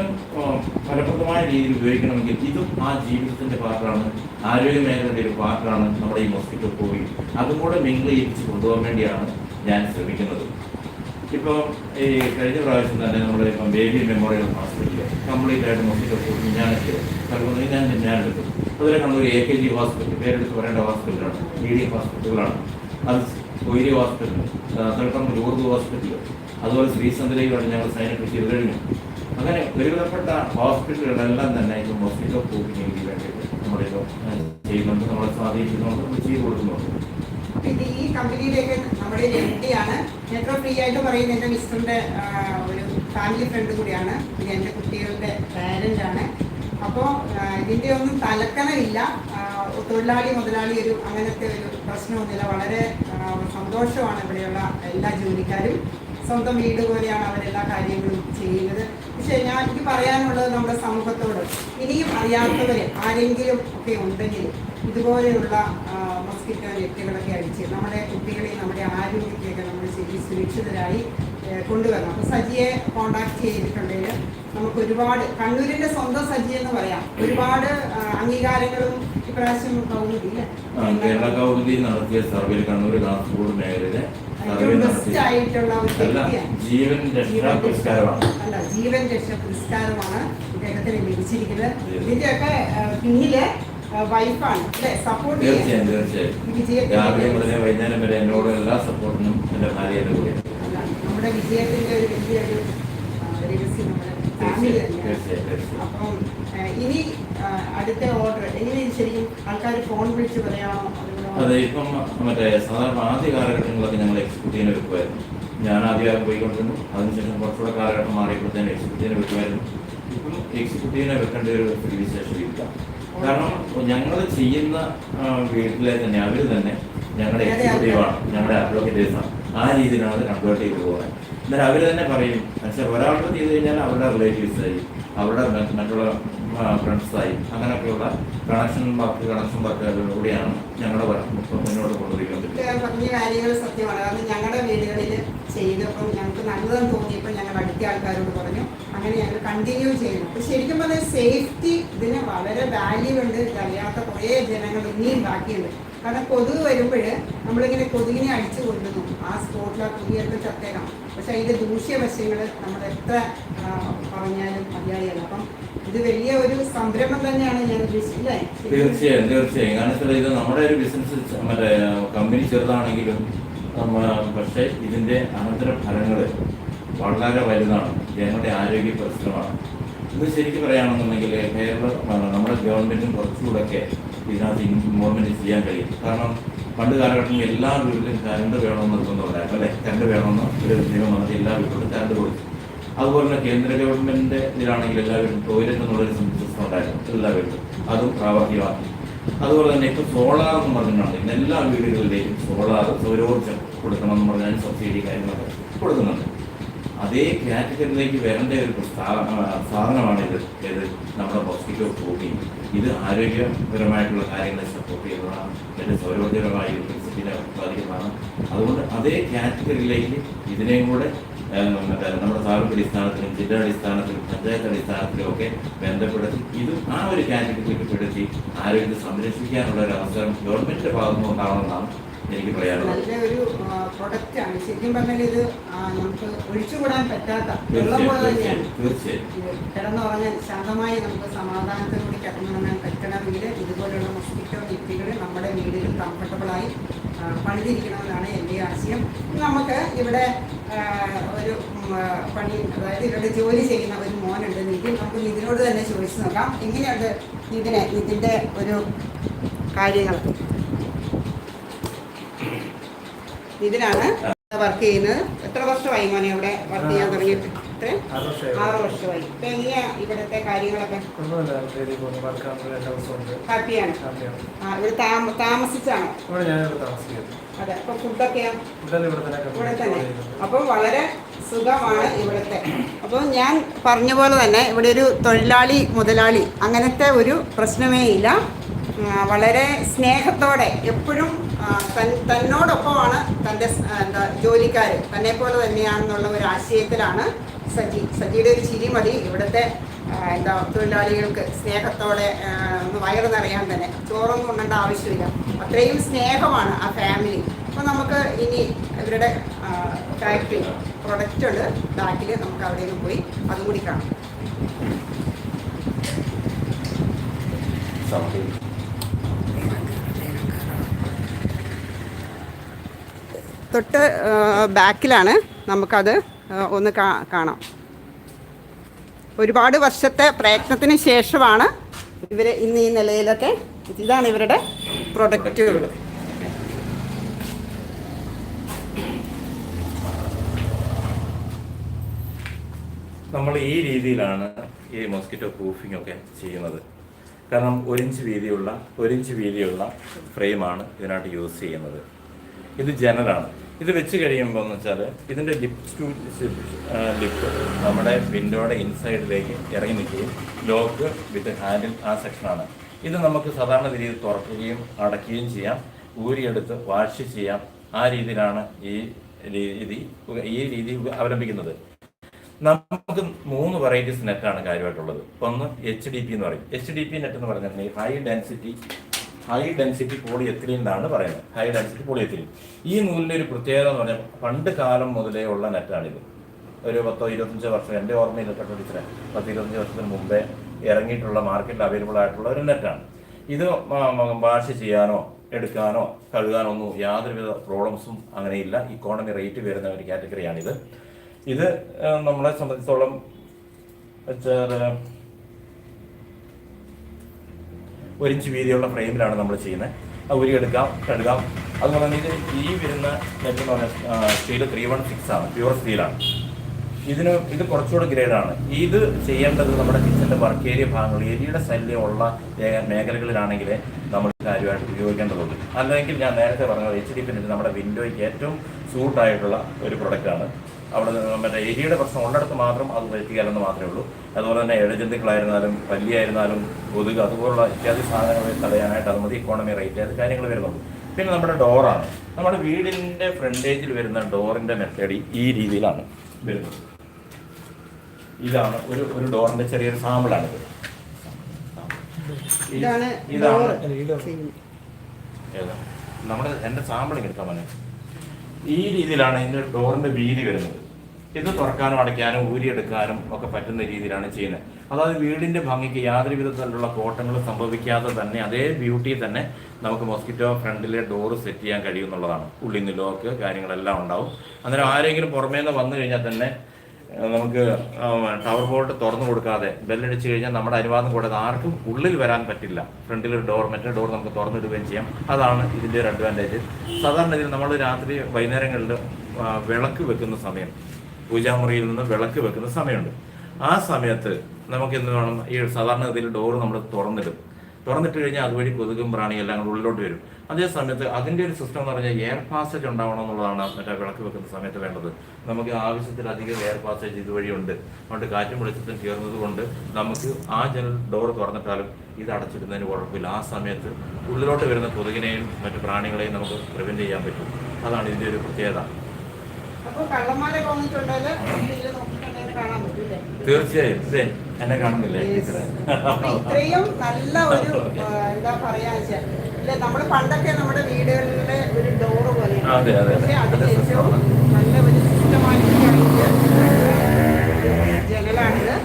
ഫലപ്രദമായ രീതിയിൽ ഉപയോഗിക്കണമെങ്കിൽ ഇതും ആ ജീവിതത്തിന്റെ പാർട്ടാണ്. ആരോഗ്യ മേഖലയുടെ ഒരു പാർട്ടാണ് നമ്മുടെ ഈ മൊസ്കിറ്റോ പോയി അതും കൂടെ മിങ്കിൾ ചെയ്യിപ്പിച്ച് കൊണ്ടുപോകാൻ വേണ്ടിയാണ് ഞാൻ ശ്രമിക്കുന്നത്. ഇപ്പം ഈ കഴിഞ്ഞ പ്രാവശ്യം തന്നെ നമ്മുടെ ഇപ്പം ബേബി മെമ്മോറിയൽ ഹോസ്പിറ്റലിൽ കംപ്ലീറ്റ് ആയിട്ട് മൊത്തത്തിൽ ഞാൻ കൽപ്പന ഞാൻ ഞാൻ എടുത്തു അതുപോലെ Kannur A K G hospital പേരെടുത്ത് പറയേണ്ട ഹോസ്പിറ്റലാണ് ഡി ഹോസ്പിറ്റലുകളാണ് അത് കൊയിരി ഹോസ്പിറ്റൽ തലക്കമ്പ് ലൂർദ് ഹോസ്പിറ്റൽ അതുപോലെ ശ്രീസന്ധലയിലാണ് ഞങ്ങൾ അപ്പ് ചെയ്ത് കഴിഞ്ഞു. അങ്ങനെ ഒരുവിധപ്പെട്ട ഹോസ്പിറ്റലുകളെല്ലാം തന്നെ ഇപ്പം മൊസ്കിറ്റോ കോപ്പിക്ക് വേണ്ടിയിട്ട് നമ്മളിപ്പോൾ ചെയ്യുന്നുണ്ട് നമ്മളെ സ്വാധീനിക്കുന്നുണ്ട് നമ്മൾ ചെയ്തു കൊടുക്കുന്നുണ്ട്. പിന്നെ ഈ കമ്പനിയിലേക്ക് നമ്മുടെ ഒരു എം ആണ്. ഞാനിപ്പോൾ ഫ്രീ ആയിട്ട് പറയുന്ന എന്റെ മിസ്റ്ററിന്റെ ഒരു ഫാമിലി ഫ്രണ്ട് കൂടിയാണ്. പിന്നെ എന്റെ കുട്ടികളുടെ പാരന്റ് ആണ്. അപ്പോൾ ഇതിന്റെ ഒന്നും തലക്കനമില്ല തൊഴിലാളി മുതലാളി ഒരു അങ്ങനത്തെ ഒരു പ്രശ്നമൊന്നുമില്ല. വളരെ സന്തോഷമാണ് ഇവിടെയുള്ള എല്ലാ ജോലിക്കാരും. സ്വന്തം വീട് പോലെയാണ് അവരെല്ലാ കാര്യങ്ങളും ചെയ്യുന്നത്. പക്ഷേ ഞാൻ എനിക്ക് പറയാനുള്ളത് നമ്മുടെ സമൂഹത്തോട്. ഇനിയും അറിയാത്തവരെ ആരെങ്കിലും ഒക്കെ ഉണ്ടെങ്കിൽ ഇതുപോലെയുള്ള മസ്കിറ്റോ വ്യക്തികളൊക്കെ അടിച്ച് നമ്മുടെ കുട്ടികളെയും നമ്മുടെ ആരോഗ്യത്തെയൊക്കെ നമ്മൾ ശരി സുരക്ഷിതരായി കൊണ്ടുവരണം. അപ്പോൾ സജിയെ കോണ്ടാക്ട് ചെയ്തിട്ടുണ്ടെങ്കിൽ നമുക്ക് ഒരുപാട് കണ്ണൂരിന്റെ സ്വന്തം സജി എന്ന് പറയാം. ഒരുപാട് അംഗീകാരങ്ങളും ഇപ്രാവശ്യം കൗമുദി ഇല്ലേ? ആ, കേരള കൗമുദി നടത്തിയ സർവേയിൽ കണ്ണൂർ കാസർഗോഡ് മേഖലയിലെ ജീവൻ രക്ഷാ പുരസ്കാരമാണ്. അല്ല ജീവൻ രക്ഷ പുരസ്കാരമാണ് ഇദ്ദേഹത്തിന് ലഭിച്ചിരിക്കുന്നത്. ഇതിന്റെയൊക്കെ പിന്നിൽ വൈഫാണ് അല്ലേ? സപ്പോർട്ട് തീർച്ചയായും തീർച്ചയായും. രാവിലെ മുതലേ വൈകുന്നേരം വരെ എന്നോട് എല്ലാ സപ്പോർട്ടിനും എന്റെ ഭാര്യയുടെ കൂടെ. നമ്മുടെ വിജയത്തിന്റെ ഒരു വലിയൊരു ആ, രഹസ്യം നമ്മുടെ ഫാമിലി തന്നെയാണ്. തീർച്ചയായും തീർച്ചയായും. അപ്പം ഇനി അടുത്ത ഓർഡർ എങ്ങനെ ശരിക്കും ആൾക്കാർ ഫോൺ വിളിച്ച് പറയാമോ? അതുപോലെ അതെ ഇപ്പം മറ്റേ സാധാരണ ആദ്യ കാലഘട്ടങ്ങളൊക്കെ ഞങ്ങൾ എക്സിക്യൂട്ടീവിനെ വെക്കുമായിരുന്നു ഞാൻ ആദ്യം പോയിക്കൊണ്ടിരുന്നു. അതിനുശേഷം കുറച്ചുകൂടെ കാലഘട്ടം മാറിയപ്പോഴത്തേനും എക്സിക്യൂട്ടീവിനെ വെക്കുമായിരുന്നു ഇപ്പം എക്സിക്യൂട്ടീവിനെ വെക്കേണ്ട ഒരു വിശേഷം ഇല്ല കാരണം ഞങ്ങൾ ചെയ്യുന്ന വീട്ടിലെ തന്നെ അവർ തന്നെ ഞങ്ങളുടെ എക്സിക്യൂട്ടീവാണ് ഞങ്ങളുടെ അഡ്വക്കേറ്റേഴ്സാണ് ആ രീതിയിലാണ് അത് കൺവേർട്ട് ചെയ്ത് പോകുന്നത് എന്നാൽ അവർ തന്നെ പറയും പക്ഷേ ഒരാൾക്ക് ചെയ്ത് കഴിഞ്ഞാൽ അവരുടെ റിലേറ്റീവ്സായി അവരുടെ മറ്റ് മറ്റുള്ള ഫ്രണ്ട്സായി അങ്ങനെയൊക്കെയുള്ള കണക്ഷൻ വർക്ക് കണക്ഷൻ വർക്കുകളിലൂടെയാണ് ഞങ്ങളുടെ വർക്ക് മുന്നോട്ട് കാര്യങ്ങൾ സത്യമാണ്. കാരണം ഞങ്ങളുടെ വീടുകളിൽ ചെയ്തപ്പോൾ ഞങ്ങൾക്ക് നല്ലതെന്ന് തോന്നിയപ്പോൾ ഞങ്ങൾ അടുത്ത ആൾക്കാരോട് പറഞ്ഞു അങ്ങനെ ഞങ്ങൾ കണ്ടിന്യൂ ചെയ്യുന്നു. അപ്പോൾ ശരിക്കും പറഞ്ഞാൽ സേഫ്റ്റി ഇതിന് വളരെ വാല്യൂ ഉണ്ട്. അറിയാത്ത കുറേ ജനങ്ങൾ ഇനിയും ബാക്കിയുണ്ട്. കാരണം കൊതുക് വരുമ്പോൾ നമ്മളിങ്ങനെ കൊതുകിനെ അടിച്ചു കൊണ്ടുവന്നു ആ സ്പോട്ടിൽ ആ കൊതുകിയൊക്കെ ചത്തേക്കാം. പക്ഷെ അതിന്റെ ദൂഷ്യവശങ്ങൾ നമ്മൾ എത്ര പറഞ്ഞാലും മതിയായി അപ്പം വലിയ ഒരു സംരംഭം തന്നെയാണ് തീർച്ചയായും തീർച്ചയായും. കാരണം വെച്ചാൽ ഇത് നമ്മുടെ ഒരു ബിസിനസ് മറ്റേ കമ്പനി ചെറുതാണെങ്കിലും പക്ഷേ ഇതിന്റെ അനന്തര ഫലങ്ങൾ വളരെ വലുതാണ്. ജനങ്ങളുടെ ആരോഗ്യ പ്രശ്നമാണ്. ഇത് ശരിക്കും പറയുകയാണെന്നുണ്ടെങ്കിൽ കേരള നമ്മുടെ ഗവൺമെന്റിനും കുറച്ചുകൂടെയൊക്കെ ഇതിനകത്ത് ഇൻവോൾവ്മെന്റ് ചെയ്യാൻ കഴിയും. കാരണം പണ്ട് കാലഘട്ടത്തിൽ എല്ലാ വീട്ടിലും കറണ്ട് വേണമെന്ന് നിർബന്ധമുണ്ടായിരുന്നു അല്ലെ? കറണ്ട് വേണമെന്ന് ഒരു നിയമം വന്നിട്ട് എല്ലാ വീട്ടിലും കറണ്ട് കൊടുത്തു. അതുപോലെ തന്നെ കേന്ദ്ര ഗവൺമെന്റിന്റെ ഇതിലാണെങ്കിൽ എല്ലാവരും ടോയ്ലറ്റ് എന്നുള്ളൊരു സിസ്റ്റം ഉണ്ടായിരുന്നു. എല്ലാ വീട്ടിലും അതും പ്രാവർത്തികമാക്കി. അതുപോലെ തന്നെ ഇപ്പൊ സോളാർ എന്ന് പറഞ്ഞിട്ടുണ്ടെങ്കിൽ എല്ലാ വീടുകളിലേക്കും സോളാർ സൗരോർജം കൊടുക്കണമെന്ന് പറഞ്ഞാൽ സബ്സിഡി കാര്യങ്ങളൊക്കെ കൊടുക്കുന്നുണ്ട്. അതേ കാറ്റഗറിയിലേക്ക് വരേണ്ട ഒരു സാധനമാണ് ഇത്. ഏത് നമ്മുടെ മൊസ്കിറ്റോ പോകുകയും ഇത് ആരോഗ്യപരമായിട്ടുള്ള കാര്യങ്ങളെ സപ്പോർട്ട് ചെയ്യുന്നതാണ്. ഇതിന്റെ സൗരോർജപരമായ ഇലക്ട്രിസിറ്റിനെ ഉത്പാദിക്കുന്നതാണ് അതുകൊണ്ട് അതേ കാറ്റഗറിയിലേക്ക് ഇതിനെയും കൂടെ മറ്റേ നമ്മുടെ താലൂക്ക് അടിസ്ഥാനത്തിലും ജില്ലാ അടിസ്ഥാനത്തിലും പഞ്ചായത്ത് അടിസ്ഥാനത്തിലും ഒക്കെ ബന്ധപ്പെടുത്തി ഇത് ആ ഒരു കാറ്റഗറിയിലേക്ക് പെടുത്തി ആരോഗ്യത്തെ സംരക്ഷിക്കാനുള്ള ഒരു അവസരം ഗവൺമെന്റിന്റെ ഭാഗത്തു ഉണ്ടാവണമെന്നാണ് എനിക്ക് പറയാനുള്ളത്. നല്ല ഒരു പ്രൊഡക്റ്റ് ആണ്. ശരിക്കും പറഞ്ഞാൽ ഇത് നമുക്ക് ഒഴിച്ചുകൂടാൻ പറ്റാത്ത വെള്ളം പോലെ തന്നെയാണ്. കിടന്നുറങ്ങാൻ ശാന്തമായി നമുക്ക് സമാധാനത്തോടുകൂടി കിടന്നുറങ്ങാൻ പറ്റണമെങ്കിൽ ഇതുപോലുള്ള മൊസ്കിറ്റോ നെറ്റുകൾ നമ്മുടെ വീടുകൾ കംഫർട്ടബിളായി പണിതിരിക്കണമെന്നാണ് എന്റെ ആശയം നമുക്ക് ഇവിടെ ഒരു പണി അതായത് ഇവിടെ ജോലി ചെയ്യുന്ന ഒരു മോനുണ്ട് നിതിൻ. നമുക്ക് നിതിനോട് തന്നെ ചോദിച്ചു നോക്കാം. എങ്ങനെയുണ്ട് ഇതിനെ ഇതിന്റെ ഒരു കാര്യങ്ങൾ? ഇതിനാണ് വർക്ക് ചെയ്യുന്നത്. എത്ര വർഷമായി മോനെ ഇവിടെ വർക്ക് ചെയ്യാൻ തുടങ്ങിയിട്ട്? ആറ് വർഷമായി. ഇപ്പൊ എങ്ങനെയാ ഇവിടുത്തെ കാര്യങ്ങളൊക്കെ ഹാപ്പിയാണ്. ഇവിടെ താമസിച്ചാണോ അതെ അപ്പൊ ഫുഡൊക്കെയോ? ഇവിടെ തന്നെ. അപ്പം വളരെ സുഖമാണ് ഇവിടുത്തെ. അപ്പോൾ ഞാൻ പറഞ്ഞ പോലെ തന്നെ ഇവിടെ ഒരു തൊഴിലാളി മുതലാളി അങ്ങനത്തെ ഒരു പ്രശ്നമേ ഇല്ല. വളരെ സ്നേഹത്തോടെ എപ്പോഴും തൻ- തന്നോടൊപ്പമാണ് തന്റെ എന്താ ജോലിക്കാർ തന്നെ പോലെ തന്നെയാണെന്നുള്ള ഒരു ആശയത്തിലാണ് സജി സജിയുടെ ഒരു ചിരി മതി. ഇവിടുത്തെ എന്താ തൊഴിലാളികൾക്ക് സ്നേഹത്തോടെ ഒന്ന് വയറ് നിറയാൻ തന്നെ. ചോറൊന്നും ഉണ്ണേണ്ട ആവശ്യമില്ല. അത്രയും സ്നേഹമാണ് ആ ഫാമിലി അപ്പോൾ നമുക്ക് ഇനി ഇവരുടെ ഫാക്ടറി പ്രൊഡക്റ്റ് ഉണ്ട്. ബാക്കിൽ നമുക്ക് അവിടെ നിന്ന് പോയി അതും കൂടി കാണാം. തൊട്ട് ബാക്കിലാണ് നമുക്കത് ഒന്ന് കാണാം. ഒരുപാട് വർഷത്തെ പ്രയത്നത്തിന് ശേഷമാണ് ഇവർ ഇന്ന് ഈ നിലയിലൊക്കെ ഇതാണ് ഇവരുടെ പ്രൊഡക്റ്റുകൾ നമ്മൾ ഈ രീതിയിലാണ് ഈ മോസ്കിറ്റോ പ്രൂഫിംഗ് ഒക്കെ ചെയ്യുന്നത്. കാരണം ഒരിഞ്ച് വീതിയുള്ള ഒരിഞ്ച് വീതിയുള്ള ഫ്രെയിമാണ് ഇതിനായിട്ട് യൂസ് ചെയ്യുന്നത്. ഇത് ജനലാണ് ഇത് വെച്ച് കഴിയുമ്പോൾ എന്ന് വെച്ചാൽ ഇതിന്റെ ലിപ് ടു ലിപ്പ് നമ്മുടെ വിൻഡോയുടെ ഇൻസൈഡിലേക്ക് ഇറങ്ങി നിൽക്കുകയും ലോക്ക് വിത്ത് ഹാൻഡിൽ ആ സെക്ഷനാണ് ഇത് നമുക്ക് സാധാരണ രീതിയിൽ തുറക്കുകയും അടയ്ക്കുകയും ചെയ്യാം ഊരിയെടുത്ത് വാഷ് ചെയ്യാം. ആ രീതിയിലാണ് ഈ രീതി ഈ രീതി അവലംബിക്കുന്നത്. നമുക്ക് മൂന്ന് വെറൈറ്റീസ് നെറ്റാണ് കാര്യമായിട്ടുള്ളത്. ഒന്ന് എച്ച് ഡി പി എന്ന് പറയും. എച്ച് ഡി പി നെറ്റ് എന്ന് പറഞ്ഞിട്ടുണ്ടെങ്കിൽ high density high density polyethylene എന്നാണ് പറയുന്നത്. ഹൈ ഡെൻസിറ്റി പോളി എത്തിലീൻ ഈ നൂലിന്റെ ഒരു പ്രത്യേകത എന്ന് പറഞ്ഞാൽ പണ്ട് കാലം മുതലേ ഉള്ള നെറ്റാണിത് ഒരു പത്തോ ഇരുപത്തഞ്ചോ വർഷം എന്റെ ഓർമ്മയിൽ കേട്ടോ ടീച്ചറെ പത്ത് ഇരുപത്തഞ്ച് വർഷത്തിന് മുമ്പേ ഇറങ്ങിയിട്ടുള്ള മാർക്കറ്റിൽ അവൈലബിൾ ആയിട്ടുള്ള ഒരു നെറ്റാണ് ഇത് വാഷ് ചെയ്യാനോ എടുക്കാനോ കഴുകാനോ ഒന്നും യാതൊരുവിധ പ്രോബ്ലംസും അങ്ങനെയില്ല. ഇക്കോണമി റേറ്റ് വരുന്ന ഒരു കാറ്റഗറിയാണിത് ഇത് നമ്മളെ സംബന്ധിച്ചോളം വെച്ചാൽ ഒരു ഇഞ്ച് വീതിയുള്ള ഫ്രെയിമിലാണ് നമ്മൾ ചെയ്യുന്നത്. അത് ഉരിയെടുക്കാം കഴുകാം. അതുപോലെ തന്നെ ഇത് ഈ വരുന്ന നെറ്റ് എന്ന് പറഞ്ഞാൽ സ്റ്റീൽ ത്രീ വൺ സിക്സ് ആണ് പ്യുവർ സ്റ്റീലാണ് ഇതിന് ഇത് കുറച്ചുകൂടെ ഗ്രേഡാണ് ഇത് ചെയ്യേണ്ടത് നമ്മുടെ കിച്ചന്റെ വർക്ക് ഏരിയ ഭാഗങ്ങൾ ഏരിയയുടെ ശല്യമുള്ള മേഖലകളിലാണെങ്കിൽ നമ്മൾ കാര്യമായിട്ട് ഉപയോഗിക്കേണ്ടതുണ്ട്. അല്ലെങ്കിൽ ഞാൻ നേരത്തെ പറഞ്ഞത് എച്ച് ഡി പിന്നെ നമ്മുടെ വിൻഡോയ്ക്ക് ഏറ്റവും സൂട്ടായിട്ടുള്ള ഒരു പ്രൊഡക്റ്റാണ് അവിടെ നിന്ന് മറ്റേ ഏരിയയുടെ പ്രശ്നം ഉള്ളിടത്ത് മാത്രം അത് പറ്റുകയല്ലെന്ന് മാത്രമേ ഉള്ളൂ. അതുപോലെ തന്നെ ഇഴജന്തുക്കളായിരുന്നാലും പല്ലിയായിരുന്നാലും കൊതുക് അതുപോലുള്ള ഇത്യാദി സാധനങ്ങളെ തടയാനായിട്ട് അത് മതി. ഇക്കോണമി റേറ്റ് അത് കാര്യങ്ങൾ വരുന്നുള്ളൂ. പിന്നെ നമ്മുടെ ഡോറാണ് നമ്മുടെ വീടിന്റെ ഫ്രണ്ടേജിൽ വരുന്ന ഡോറിന്റെ മെത്തേഡ് ഈ രീതിയിലാണ് വരുന്നത്. ഇതാണ് ഒരു ഒരു ഡോറിന്റെ ചെറിയൊരു സാമ്പിളാണിത് ആണ് ഇതാണ്. നമ്മുടെ എന്റെ സാമ്പിളിങ് എടുക്കാൻ മോനെ. ഈ രീതിയിലാണ് ഇതിന്റെ ഡോറിന്റെ വീതി വരുന്നത്. ഇത് തുറക്കാനും അടയ്ക്കാനും ഊരിയെടുക്കാനും ഒക്കെ പറ്റുന്ന രീതിയിലാണ് ചെയ്യുന്നത്. അതായത് വീടിന്റെ ഭംഗിക്ക് യാതൊരു വിധത്തിലുള്ള കോട്ടങ്ങളും സംഭവിക്കാതെ തന്നെ അതേ ബ്യൂട്ടി തന്നെ നമുക്ക് മോസ്കിറ്റോ ഫ്രണ്ടിലെ ഡോറ് സെറ്റ് ചെയ്യാൻ കഴിയുമെന്നുള്ളതാണ് ഉള്ളിൽ നിന്ന് ലോക്ക് കാര്യങ്ങളെല്ലാം ഉണ്ടാവും. അന്നേരം ആരെങ്കിലും പുറമേ നിന്ന് വന്നു കഴിഞ്ഞാൽ തന്നെ നമുക്ക് ടവർ ബോൾട്ട് തുറന്നു കൊടുക്കാതെ ബെല്ലടിച്ചു കഴിഞ്ഞാൽ നമ്മുടെ അനുവാദം കൂടാതെ ആർക്കും ഉള്ളിൽ വരാൻ പറ്റില്ല. ഫ്രണ്ടിൽ ഒരു ഡോർ മറ്റേ ഡോർ നമുക്ക് തുറന്നിടുകയും ചെയ്യാം. അതാണ് ഇതിന്റെ ഒരു അഡ്വാന്റേജ് സാധാരണ ഇതിൽ നമ്മൾ രാത്രി വൈകുന്നേരങ്ങളിൽ വിളക്ക് വെക്കുന്ന സമയം. പൂജാമുറിയിൽ നിന്ന് വിളക്ക് വെക്കുന്ന സമയമുണ്ട്. ആ സമയത്ത് നമുക്ക് എന്ത് വേണം? ഈ സാധാരണ ഗതിയിൽ ഡോർ നമ്മൾ തുറന്നിടും. തുറന്നിട്ട് കഴിഞ്ഞാൽ അതുവഴി കൊതുകും പ്രാണിയും എല്ലാം കൂടെ ഉള്ളിലോട്ട് വരും. അതേ സമയത്ത് അതിന്റെ ഒരു സിസ്റ്റം എന്ന് പറഞ്ഞാൽ എയർ പാസേജ് ഉണ്ടാവണം എന്നുള്ളതാണ് മറ്റേ വിളക്ക് വെക്കുന്ന സമയത്ത് വേണ്ടത്. നമുക്ക് ആവശ്യത്തിലധികം എയർ പാസേജ് ഇതുവഴി ഉണ്ട് അതുകൊണ്ട് കാറ്റും വെളിച്ചത്തും ചേർന്നത് കൊണ്ട് നമുക്ക് ആ ജനൽ ഡോർ തുറന്നിട്ടാലും ഇത് അടച്ചിടുന്നതിന് കുഴപ്പമില്ല. ആ സമയത്ത് ഉള്ളിലോട്ട് വരുന്ന കൊതുകിനെയും മറ്റു പ്രാണികളെയും നമുക്ക് പ്രിവെന്റ് ചെയ്യാൻ പറ്റും. അതാണ് ഇതിന്റെ ഒരു പ്രത്യേകത. തീർച്ചയായും. ഇതേ എന്നെ കാണുന്നില്ലേ ഇത്രയും നല്ല ഒരു എന്താ പറയാ നമ്മൾ പണ്ടൊക്കെ നമ്മുടെ വീടുകളിലെ ഒരു ഡോറ് പോലെ. അതെ, അതെ. അതിൽ ഏറ്റവും നല്ല ഒരു സിസ്റ്റമാറ്റിക് ജനലാണിത്.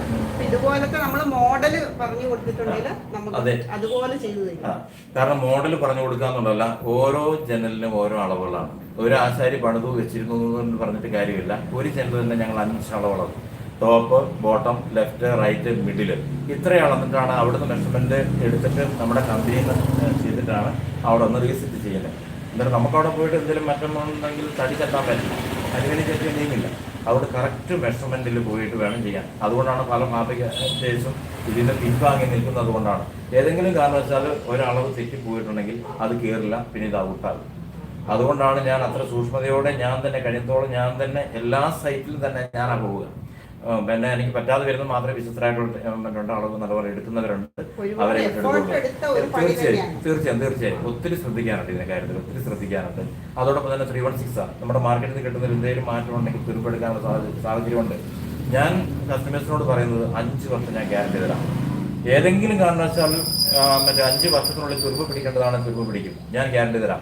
ഇതുപോലത്തെ നമ്മൾ മോഡൽ പറഞ്ഞു കൊടുത്തിട്ടുണ്ടെങ്കിൽ നമുക്ക് അതെ. അതുപോലെ ചെയ്തു ആ, കാരണം മോഡൽ പറഞ്ഞു കൊടുക്കാന്നുള്ളതല്ല ഓരോ ജനലിനും ഓരോ അളവുകളാണ്. ഒരു ആശാരി പണിതു വെച്ചിരുന്നു എന്ന് പറഞ്ഞിട്ട് കാര്യമില്ല. ഒരു ജനൽ തന്നെ ഞങ്ങൾ അഞ്ച് അളവുള്ളത് top bottom left right middle ഇത്ര അളന്നിട്ടാണ് അവിടുന്ന് മെഷർമെന്റ് എടുത്തിട്ട് നമ്മുടെ കമ്പനിയിൽ നിന്ന് ചെയ്തിട്ടാണ് അവിടെ ഒന്ന് റീസെറ്റ് ചെയ്യുന്നത്. എന്നിട്ട് നമുക്ക് അവിടെ പോയിട്ട് എന്തെങ്കിലും മറ്റൊന്നുണ്ടെങ്കിൽ തടി തട്ടാൻ പറ്റില്ല. അതിന് ചെറിയ നിയമില്ല അവിടെ കറക്റ്റ് മെഷർമെന്റിൽ പോയിട്ട് വേണം ചെയ്യാൻ. അതുകൊണ്ടാണ് പല ഫാബ്രിക്കേഴ്സും ഇതിന്റെ പിൻവാങ്ങി നിൽക്കുന്നത് കൊണ്ടാണ്. ഏതെങ്കിലും കാരണവശാൽ ഒരളവ് തെറ്റി പോയിട്ടുണ്ടെങ്കിൽ അത് കയറില്ല പിന്നെ ഇത് ഔട്ടാകും. അതുകൊണ്ടാണ് ഞാൻ അത്ര സൂക്ഷ്മതയോടെ ഞാൻ തന്നെ കഴിയത്തോളം ഞാൻ തന്നെ എല്ലാ സൈറ്റിലും തന്നെ ഞാനാ പോവുക. പിന്നെ എനിക്ക് പറ്റാതെ വരുന്ന മാത്രമേ വിശ്വസ്തരായിട്ടുള്ള ആളുകൾ നല്ലപോലെ എടുക്കുന്നവരുണ്ട്. അവരെ തീർച്ചയായും തീർച്ചയായും തീർച്ചയായും. ഒത്തിരി ശ്രദ്ധിക്കാനുണ്ട് ഇതിന്റെ കാര്യത്തിൽ ഒത്തിരി ശ്രദ്ധിക്കാനുണ്ട്. അതോടൊപ്പം തന്നെ ത്രീ വൺ സിക്സ് നമ്മുടെ മാർക്കറ്റിൽ കിട്ടുന്ന എന്തെങ്കിലും മാറ്റം ഉണ്ടെങ്കിൽ തുരുപ്പെടുക്കാനുള്ള സാഹചര്യം സാഹചര്യമുണ്ട്. ഞാൻ കസ്റ്റമേഴ്സിനോട് പറയുന്നത് അഞ്ച് വർഷം ഞാൻ ഗ്യാരണ്ടി തരാം. ഏതെങ്കിലും കാരണവശാൽ മറ്റേ അഞ്ച് വർഷത്തിനുള്ളിൽ തുരുമ്പ് പിടിക്കേണ്ടതാണ് തുരുമ്പ് പിടിക്കും. ഞാൻ ഗ്യാരണ്ടി തരാം.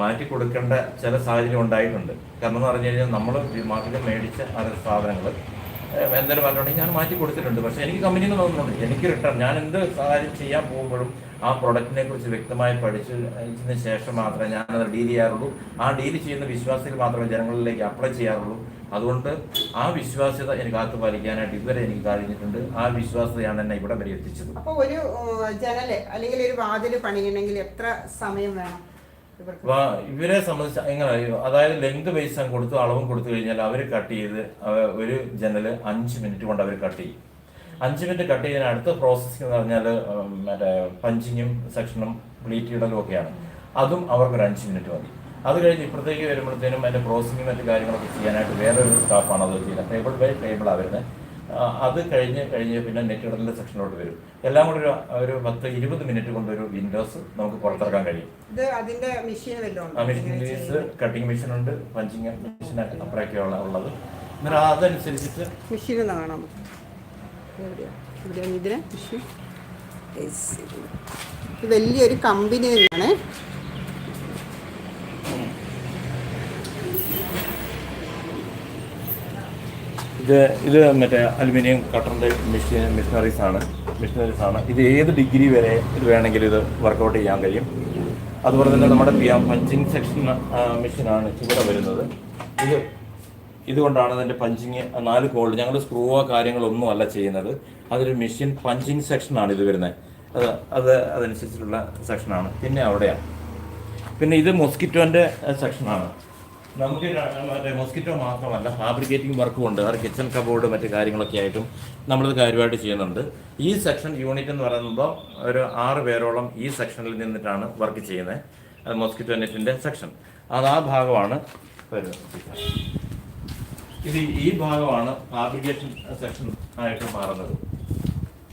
മാറ്റി കൊടുക്കേണ്ട ചില സാഹചര്യം ഉണ്ടായിട്ടുണ്ട്. കാരണം എന്ന് പറഞ്ഞു കഴിഞ്ഞാൽ നമ്മൾ മാർക്കറ്റിൽ മേടിച്ച ആ സാധനങ്ങൾ എന്തെങ്കിലും പറഞ്ഞിട്ടുണ്ടെങ്കിൽ ഞാൻ മാറ്റി കൊടുത്തിട്ടുണ്ട്. പക്ഷേ എനിക്ക് കമ്പനിയിൽ നിന്ന് തോന്നുന്നുണ്ട്. എനിക്ക് റിട്ടേൺ ഞാൻ എന്ത് കാര്യം ചെയ്യാൻ പോകുമ്പോഴും ആ പ്രൊഡക്റ്റിനെ കുറിച്ച് വ്യക്തമായി പഠിച്ചതിന് ശേഷം മാത്രമേ ഞാൻ അത് ഡീൽ ചെയ്യാറുള്ളൂ. ആ ഡീൽ ചെയ്യുന്ന വിശ്വാസത്തിൽ മാത്രമേ ജനങ്ങളിലേക്ക് അപ്ലൈ ചെയ്യാറുള്ളൂ. അതുകൊണ്ട് ആ വിശ്വാസ്യത എനിക്ക് കാത്തു പാലിക്കാനായിട്ട് ഇതുവരെ എനിക്ക് കഴിഞ്ഞിട്ടുണ്ട് ആ വിശ്വാസ്യതയാണ് എന്നെ ഇവിടെ വരെ എത്തിച്ചത്. അപ്പൊ ഒരു ജനലെ അല്ലെങ്കിൽ ഒരു വാതിൽ പണിയണമെങ്കിൽ എത്ര സമയം വേണം? ഇവരെ സംബന്ധിച്ച് എങ്ങനെ അതായത് ലെങ്ത് ബേസ് കൊടുത്തു അളവും കൊടുത്തു കഴിഞ്ഞാൽ അവർ കട്ട് ചെയ്ത് ഒരു ജനൽ അഞ്ച് മിനിറ്റ് കൊണ്ട് അവർ കട്ട് ചെയ്യും. അഞ്ച് മിനിറ്റ് കട്ട് ചെയ്യുന്ന അടുത്ത പ്രോസസ്സിംഗ് എന്ന് പറഞ്ഞാൽ മറ്റേ പഞ്ചിങ്ങും സെക്ഷനും പ്ലീറ്റ് ഇടലും ഒക്കെയാണ്. അതും അവർക്ക് ഒരു അഞ്ച് മിനിറ്റ് മതി. അത് കഴിഞ്ഞ് ഇപ്പുറത്തേക്ക് വരുമ്പോഴത്തേനും അതിന്റെ പ്രോസസ്സിംഗ് മറ്റു കാര്യങ്ങളൊക്കെ ചെയ്യാനായിട്ട് വേറൊരു സ്റ്റാഫാണ് അത് ചെയ്യുന്നത്. ടേബിൾ ബൈ ടേബിളാണ് വരുന്നത്. അത് കഴിഞ്ഞ് കഴിഞ്ഞ് പിന്നെ നെറ്റ് ഇടലിന്റെ സെക്ഷനിലോട്ട് വരും. എല്ലാം കൂടി ഒരു ഒരു പത്ത് ഇരുപത് മിനിറ്റ് കൊണ്ട് ഒരു വിൻഡോസ് നമുക്ക് പുറത്തിറക്കാൻ കഴിയും. ഇത് അതിന്റെ മെഷീൻ വല്ലതും മെഷീൻ ഇങ്ങനെ കട്ടിങ് മെഷീൻ ഉണ്ട് പഞ്ചിങ് മെഷീൻ അപ്പറൊക്കെയുള്ള ഉള്ളത്. എന്നാൽ അതനുസരിച്ചിട്ട് മെഷീൻ കാണാം ഇതിന്? വലിയൊരു കമ്പനി തന്നെയാണ്. ഇത് ഇത് മറ്റേ അലുമിനിയം കട്ടറിന്റെ മെഷീൻ മെഷീനറീസ് ആണ് മെഷീനറീസ് ആണ് ഇത് ഏത് ഡിഗ്രി വരെ ഇത് വേണമെങ്കിലും ഇത് വർക്കൗട്ട് ചെയ്യാൻ കഴിയും. അതുപോലെ തന്നെ നമ്മുടെ പഞ്ചിങ് സെക്ഷൻ മെഷീനാണ് ഇവിടെ വരുന്നത്. ഇത് ഇതുകൊണ്ടാണ് അതിന്റെ പഞ്ചിങ് നാല് കോൾഡ് ഞങ്ങൾ സ്ക്രൂവോ കാര്യങ്ങളൊന്നും അല്ല ചെയ്യുന്നത്. അതൊരു മെഷീൻ പഞ്ചിങ് സെക്ഷനാണ് ഇത് വരുന്നത്. അത് അത് അതനുസരിച്ചിട്ടുള്ള സെക്ഷനാണ്. പിന്നെ അവിടെയാണ്. പിന്നെ ഇത് മൊസ്കിറ്റോന്റെ സെക്ഷനാണ്. നമുക്ക് മറ്റേ മോസ്കിറ്റോ മാത്രമല്ല ഫാബ്രിക്കേറ്റിംഗ് വർക്കും ഉണ്ട്. അത് കിച്ചൺ കബോർഡ് മറ്റു കാര്യങ്ങളൊക്കെ ആയിട്ടും നമ്മളിത് കാര്യമായിട്ട് ചെയ്യുന്നുണ്ട്. ഈ സെക്ഷൻ യൂണിറ്റ് എന്ന് പറയുമ്പോൾ ഒരു ആറ് പേരോളം ഈ സെക്ഷനിൽ നിന്നിട്ടാണ് വർക്ക് ചെയ്യുന്നത്. അത് മോസ്കിറ്റോ നെറ്റിന്റെ സെക്ഷൻ അത് ആ ഭാഗമാണ് ഇത് ഈ ഭാഗമാണ് ഫാബ്രിക്കേഷൻ സെക്ഷൻ ആയിട്ട് മാറുന്നത്.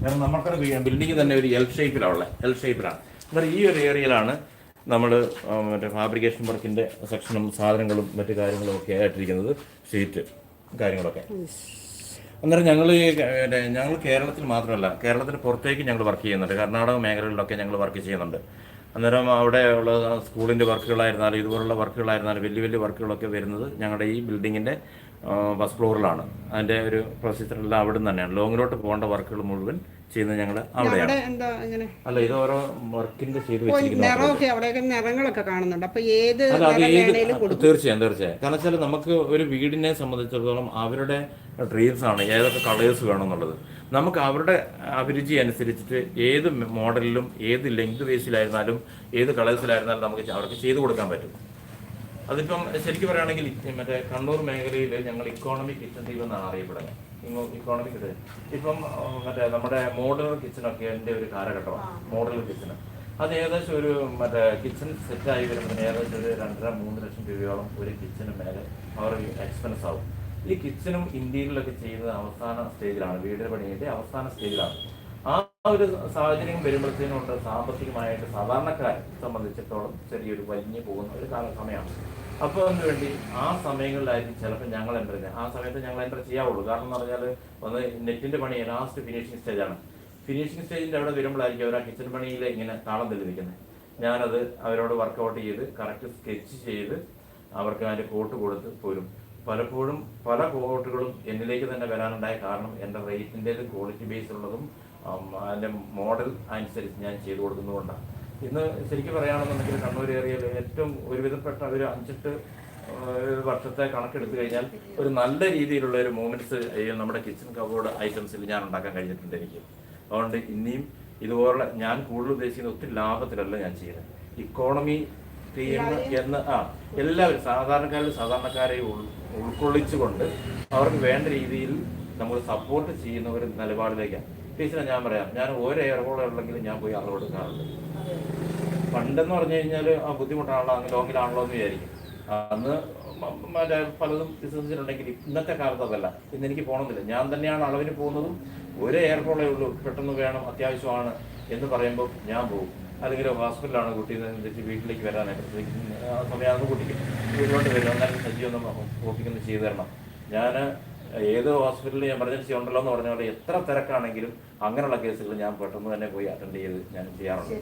കാരണം നമ്മൾക്കൊരു ബിൽഡിംഗ് തന്നെ ഒരു എൽ ഷേപ്പിലാണ് ഉള്ളത് എൽ ഷേപ്പിലാണ് എന്നാൽ ഈ ഒരു ഏരിയയിലാണ് നമ്മൾ മറ്റേ ഫാബ്രിക്കേഷൻ വർക്കിന്റെ സെക്ഷനും സാധനങ്ങളും മറ്റു കാര്യങ്ങളും ഒക്കെ ആയിട്ടിരിക്കുന്നത് ഷീറ്റ് കാര്യങ്ങളൊക്കെ. അന്നേരം ഞങ്ങൾ ഈ ഞങ്ങൾ കേരളത്തിൽ മാത്രമല്ല കേരളത്തിന് പുറത്തേക്ക് ഞങ്ങൾ വർക്ക് ചെയ്യുന്നുണ്ട്. കർണാടക മേഖലകളിലൊക്കെ ഞങ്ങൾ വർക്ക് ചെയ്യുന്നുണ്ട്. അന്നേരം അവിടെ ഉള്ള സ്കൂളിന്റെ വർക്കുകളായിരുന്നാലും ഇതുപോലുള്ള വർക്കുകളായിരുന്നാലും വലിയ വലിയ വർക്കുകളൊക്കെ വരുന്നത് ഞങ്ങളുടെ ഈ ബിൽഡിങ്ങിന്റെ ഫസ്റ്റ് ഫ്ലോറിലാണ് അതിന്റെ ഒരു പ്രൊസീജിയറെല്ലാം അവിടെ നിന്ന് തന്നെയാണ്. ലോങ്ങിലോട്ട് പോകേണ്ട വർക്കുകൾ മുഴുവൻ ചെയ്യുന്നത് ഞങ്ങൾ അവിടെയാണ്. അല്ല ഇത് ഓരോ വർക്കിന്റെ ചെയ്ത് നിറങ്ങളൊക്കെ കാണുന്നുണ്ട്. അപ്പൊ ഏത് തീർച്ചയായും തീർച്ചയായും. കാരണം വെച്ചാൽ നമുക്ക് ഒരു വീടിനെ സംബന്ധിച്ചിടത്തോളം അവരുടെ ഡ്രീംസ് ആണ് ഏതൊക്കെ കളേഴ്സ് വേണമെന്നുള്ളത്. നമുക്ക് അവരുടെ അഭിരുചി അനുസരിച്ചിട്ട് ഏത് മോഡലിലും ഏത് ലെങ്ത് വേസിലായിരുന്നാലും ഏത് കളേഴ്സിലായിരുന്നാലും നമുക്ക് അവർക്ക് ചെയ്തു കൊടുക്കാൻ പറ്റും. അതിപ്പം ശരിക്കും പറയുകയാണെങ്കിൽ മറ്റേ കണ്ണൂർ മേഖലയിൽ ഞങ്ങൾ ഇക്കോണമിക് കിച്ചൺ ടീം എന്നാണ് അറിയപ്പെടുന്നത്. ഇക്കോണമിക് കിച്ചൺ ഇപ്പം മറ്റേ നമ്മുടെ മോഡുലർ കിച്ചണൊക്കെ എന്റെ ഒരു കാലഘട്ടമാണ്. മോഡുലർ കിച്ചൺ അത് ഏകദേശം ഒരു മറ്റേ കിച്ചൺ സെറ്റായി വരുമ്പോൾ ഏകദേശം ഒരു രണ്ടര മൂന്ന് ലക്ഷം രൂപയോളം ഒരു കിച്ചന് മേലെ അവർ എക്സ്പെൻസ് ആവും. ഈ കിച്ചണും ഇന്ത്യയിലൊക്കെ ചെയ്യുന്നത് അവസാന സ്റ്റേജിലാണ് വീട് പണിയുടെ അവസാന സ്റ്റേജിലാണ് ആ ഒരു സാഹചര്യം വരുമ്പോഴത്തേനുണ്ട് സാമ്പത്തികമായിട്ട് സാധാരണക്കാരെ സംബന്ധിച്ചിടത്തോളം ചെറിയൊരു വലിഞ്ഞു പോകുന്ന ഒരു കാല സമയമാണ് അപ്പോൾ അതിന് വേണ്ടി? ആ സമയങ്ങളിലായിരിക്കും ചിലപ്പോൾ ഞങ്ങൾ എന്റർ ചെയ്യുന്നത്. ആ സമയത്ത് ഞങ്ങൾ എന്റർ ചെയ്യാവുള്ളൂ. കാരണം എന്ന് പറഞ്ഞാൽ ഒന്ന് നെറ്റിന്റെ പണി ലാസ്റ്റ് ഫിനിഷിംഗ് സ്റ്റേജാണ് ഫിനിഷിംഗ് സ്റ്റേജിന്റെ അവിടെ വരുമ്പോഴായിരിക്കും അവർ ആ കിച്ചൺ പണിയിൽ ഇങ്ങനെ താളം തെളിവിക്കുന്നത്. ഞാനത് അവരോട് വർക്കൗട്ട് ചെയ്ത് കറക്റ്റ് സ്കെച്ച് ചെയ്ത് അവർക്ക് അതിന്റെ കോട്ട് കൊടുത്ത് പോരും. പലപ്പോഴും പല കോട്ടുകളും എന്നിലേക്ക് തന്നെ വരാനുണ്ടായ കാരണം എന്റെ റേറ്റിന്റെ ക്വാളിറ്റി ബേസ് ഉള്ളതും ഉം, അതിന്റെ മോഡൽ അനുസരിച്ച് ഞാൻ ചെയ്തു കൊടുക്കുന്നതുകൊണ്ടാണ്. ഇന്ന് ശരിക്കും പറയുകയാണെന്നുണ്ടെങ്കിൽ കണ്ണൂർ ഏരിയയിൽ ഏറ്റവും ഒരുവിധപ്പെട്ട ഒരു അഞ്ചെട്ട് വർഷത്തെ കണക്കെടുത്തു കഴിഞ്ഞാൽ ഒരു നല്ല രീതിയിലുള്ള ഒരു മൂവ്മെന്റ്സ് നമ്മുടെ കിച്ചൺ കബോർഡ് ഐറ്റംസിൽ ഞാൻ ഉണ്ടാക്കാൻ കഴിഞ്ഞിട്ടുണ്ട് എനിക്ക്. അതുകൊണ്ട് ഇനിയും ഇതുപോലെ ഞാൻ കൂടുതൽ ഉദ്ദേശിക്കുന്നത് ഒത്തിരി ലാഭത്തിലല്ല ഞാൻ ചെയ്യുന്നത്. ഇക്കോണമി ടീം എന്ന് ആ എല്ലാവരും സാധാരണക്കാരിൽ സാധാരണക്കാരെ ഉൾ- ഉൾക്കൊള്ളിച്ചുകൊണ്ട് അവർക്ക് വേണ്ട രീതിയിൽ നമ്മൾ സപ്പോർട്ട് ചെയ്യുന്ന ഒരു നിലപാടിലേക്കാണ്. ടീച്ചറെ ഞാൻ പറയാം ഞാൻ ഒരു എയർപോളെ ഉള്ളെങ്കിലും ഞാൻ പോയി അളവ് എടുക്കാറുണ്ട് പണ്ടെന്ന് പറഞ്ഞു കഴിഞ്ഞാൽ ആ ബുദ്ധിമുട്ടാണല്ലോ അങ്ങ് ലോങ്ങിലാണല്ലോ എന്ന് വിചാരിക്കും അന്ന് മറ്റേ പലതും ബിസിനസ്സിലുണ്ടെങ്കിൽ ഇന്നത്തെ കാലത്ത് അതല്ല ഇന്ന് എനിക്ക് പോകണമെന്നില്ല ഞാൻ തന്നെയാണ് അളവിന് പോകുന്നതും ഒരു എയർപോളേ ഉള്ളൂ പെട്ടെന്ന് വേണം അത്യാവശ്യമാണ് എന്ന് പറയുമ്പോൾ ഞാൻ പോകും അല്ലെങ്കിൽ ഹോസ്പിറ്റലാണ് കുട്ടി തിരിച്ച് വീട്ടിലേക്ക് വരാനായിട്ട് സമയമാകുമ്പോൾ കുട്ടിക്ക് വീട്ടിലോട്ട് വരും എന്നാലും സജ്ജി ഒന്ന് കുട്ടിക്കൊന്ന് ചെയ്തു തരണം ഞാൻ ഏത് ഹോസ്പിറ്റലിൽ ഞാൻ എമർജൻസി ഉണ്ടല്ലോ എന്ന് പറഞ്ഞ പോലെ എത്ര തിരക്കാണെങ്കിലും അങ്ങനെയുള്ള കേസുകൾ ഞാൻ പെട്ടെന്ന് തന്നെ പോയി അറ്റൻഡ് ചെയ്ത് ഞാൻ ചെയ്യാറുണ്ട്.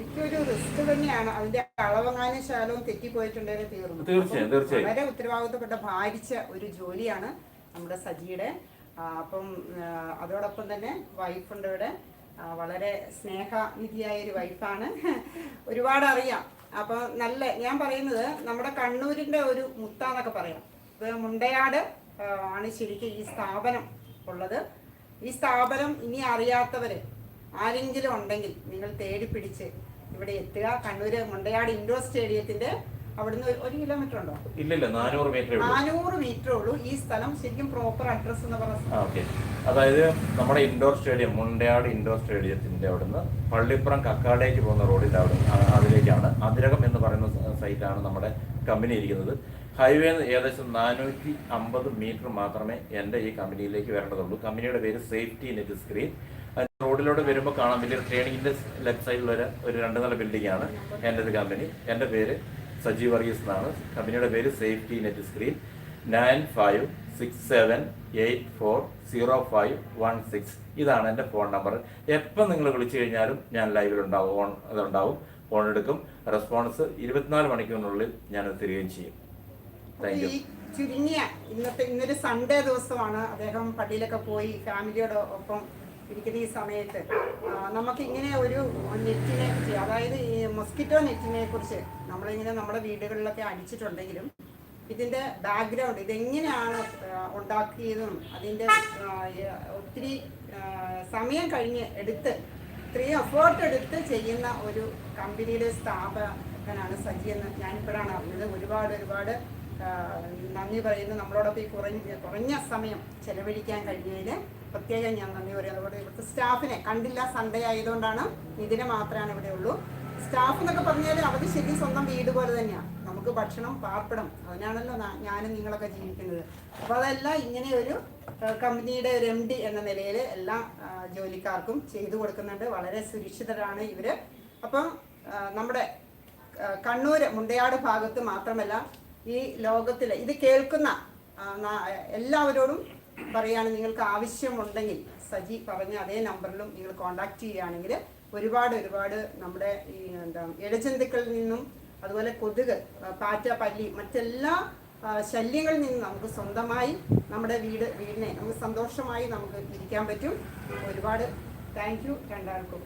തീർച്ചയായും, തീർച്ചയായും. വളരെ ഉത്തരവാദിത്തപ്പെട്ട ഭാരിച്ച ഒരു ജോലിയാണ് നമ്മുടെ സജിയുടെ. അപ്പം അതോടൊപ്പം തന്നെ വൈഫുണ്ട് ഇവിടെ. വളരെ സ്നേഹനിധിയായ ഒരു വൈഫാണ് ഒരുപാട് അറിയാം. അപ്പോൾ നല്ല ഞാൻ പറയുന്നത് നമ്മുടെ കണ്ണൂരിന്റെ ഒരു മുത്താന്നൊക്കെ പറയാം. ഇത് മുണ്ടയാട് ആണ് ശരിക്കും ഈ സ്ഥാപനം ഉള്ളത്. ഈ സ്ഥാപനം ഇനി അറിയാത്തവർ ആരെങ്കിലും ഉണ്ടെങ്കിൽ നിങ്ങൾ തേടി പിടിച്ച് ഇവിടെ എത്തുക. കണ്ണൂര് മുണ്ടയാട് ഇൻഡോർ സ്റ്റേഡിയത്തിന്റെ അവിടുന്ന് ഒരു- കിലോമീറ്റർ ഉണ്ടോ? ഇല്ലില്ല നാനൂറ് മീറ്റർ ഉള്ളൂ. നാനൂറ് മീറ്റർ ഉള്ളൂ. ഈ സ്ഥലം ശരിക്കും പ്രോപ്പർ അഡ്രസ് എന്ന് പറഞ്ഞ അതായത് നമ്മുടെ ഇൻഡോർ സ്റ്റേഡിയം മുണ്ടയാട് ഇൻഡോർ സ്റ്റേഡിയത്തിന്റെ അവിടുന്ന് പള്ളിപ്പുറം കക്കാടേക്ക് പോകുന്ന റോഡിന്റെ അവിടെ അതിലേക്കാണ്. അതിരകം എന്ന് പറയുന്ന സൈറ്റാണ് നമ്മുടെ കമ്പനി ഇരിക്കുന്നത് ഹൈവേ ഏകദേശം നാനൂറ്റി അമ്പത് മീറ്റർ മാത്രമേ എന്റെ ഈ കമ്പനിയിലേക്ക് വരേണ്ടതുള്ളൂ. കമ്പനിയുടെ പേര് സേഫ്റ്റി നെറ്റ് സ്ക്രീൻ റോഡിലൂടെ വരുമ്പോൾ കാണാം വലിയൊരു ട്രെയിനിങ്ങിന്റെ ലെഫ്റ്റ് സൈഡിൽ ഒരു ഒരു രണ്ട് നില ബിൽഡിംഗ് ആണ് എന്റെ ഒരു കമ്പനി. എന്റെ പേര് സജീവ് വർഗീസ് എന്നാണ്. കമ്പനിയുടെ പേര് safety net screen nine five six seven eight four zero five one six ഇതാണ് എന്റെ ഫോൺ നമ്പർ എപ്പോൾ നിങ്ങൾ വിളിച്ചു കഴിഞ്ഞാലും ഞാൻ ലൈവിലുണ്ടാവും ഓൺ അതുണ്ടാവും ഫോൺ എടുക്കും. റെസ്പോൺസ് ഇരുപത്തിനാല് മണിക്കൂറിനുള്ളിൽ ഞാൻ തരികയും ചെയ്യും. ചുരുങ്ങിയ ഇന്നത്തെ ഇന്നൊരു സൺഡേ ദിവസമാണ് അദ്ദേഹം പള്ളിയിലൊക്കെ പോയി ഫാമിലിയോട് ഒപ്പം ഇരിക്കുന്ന ഈ സമയത്ത്. നമുക്ക് ഇങ്ങനെ ഒരു നെറ്റിനെ കുറിച്ച് അതായത് ഈ മൊസ്കിറ്റോ നെറ്റിനെ കുറിച്ച് നമ്മളിങ്ങനെ നമ്മുടെ വീടുകളിലൊക്കെ അടിച്ചിട്ടുണ്ടെങ്കിലും ഇതിന്റെ ബാക്ക്ഗ്രൗണ്ട് ഇതെങ്ങനെയാണ് ഉണ്ടാക്കിയതും അതിന്റെ ഒത്തിരി സമയം കഴിഞ്ഞ് എടുത്ത് ഇത്രയും എഫേർട്ട് എടുത്ത് ചെയ്യുന്ന ഒരു കമ്പനിയുടെ സ്ഥാപകനാണ് സജി എന്ന് ഞാനിപ്പോഴാണ് അറിഞ്ഞത്. ഒരുപാട് ഒരുപാട് നന്ദി പറയുന്നു. നമ്മളോടൊപ്പം ഈ കുറഞ്ഞ കുറഞ്ഞ സമയം ചെലവഴിക്കാൻ കഴിഞ്ഞതിന് പ്രത്യേകം ഞാൻ നന്ദി പറയും അതുപോലെ ഇവിടുത്തെ സ്റ്റാഫിനെ കണ്ടില്ല സൺഡേ ആയതുകൊണ്ടാണ് ഇതിനെ മാത്രമാണ് ഇവിടെ ഉള്ളൂ. സ്റ്റാഫ് എന്നൊക്കെ പറഞ്ഞാൽ അവർക്ക് ശരി സ്വന്തം വീട് പോലെ തന്നെയാണ് നമുക്ക് ഭക്ഷണം പാർപ്പിടം അതിനാണല്ലോ ഞാനും നിങ്ങളൊക്കെ ജീവിക്കുന്നത്. അപ്പോൾ അതെല്ലാം ഇങ്ങനെ ഒരു കമ്പനിയുടെ ഒരു എം ഡി എന്ന നിലയിൽ എല്ലാ ജോലിക്കാർക്കും ചെയ്തു കൊടുക്കുന്നുണ്ട്. വളരെ സുരക്ഷിതരാണ് ഇവർ. അപ്പം നമ്മുടെ കണ്ണൂർ മുണ്ടയാട് ഭാഗത്ത് മാത്രമല്ല ഈ ലോകത്തിലെ ഇത് കേൾക്കുന്ന എല്ലാവരോടും പറയാണ് നിങ്ങൾക്ക് ആവശ്യമുണ്ടെങ്കിൽ സജി പറഞ്ഞ അതേ നമ്പറിലും നിങ്ങൾ കോണ്ടാക്ട് ചെയ്യുകയാണെങ്കിൽ ഒരുപാട് ഒരുപാട് നമ്മുടെ ഈ എന്താ ഇഴജന്തുക്കളിൽ നിന്നും അതുപോലെ കൊതുക് പാറ്റ പല്ലി മറ്റെല്ലാ ശല്യങ്ങളിൽ നിന്നും നമുക്ക് സ്വന്തമായി നമ്മുടെ വീട് വീടിനെ നമുക്ക് സന്തോഷമായി നമുക്ക് ഇരിക്കാൻ പറ്റും. ഒരുപാട് താങ്ക് യു രണ്ടാൾക്കും.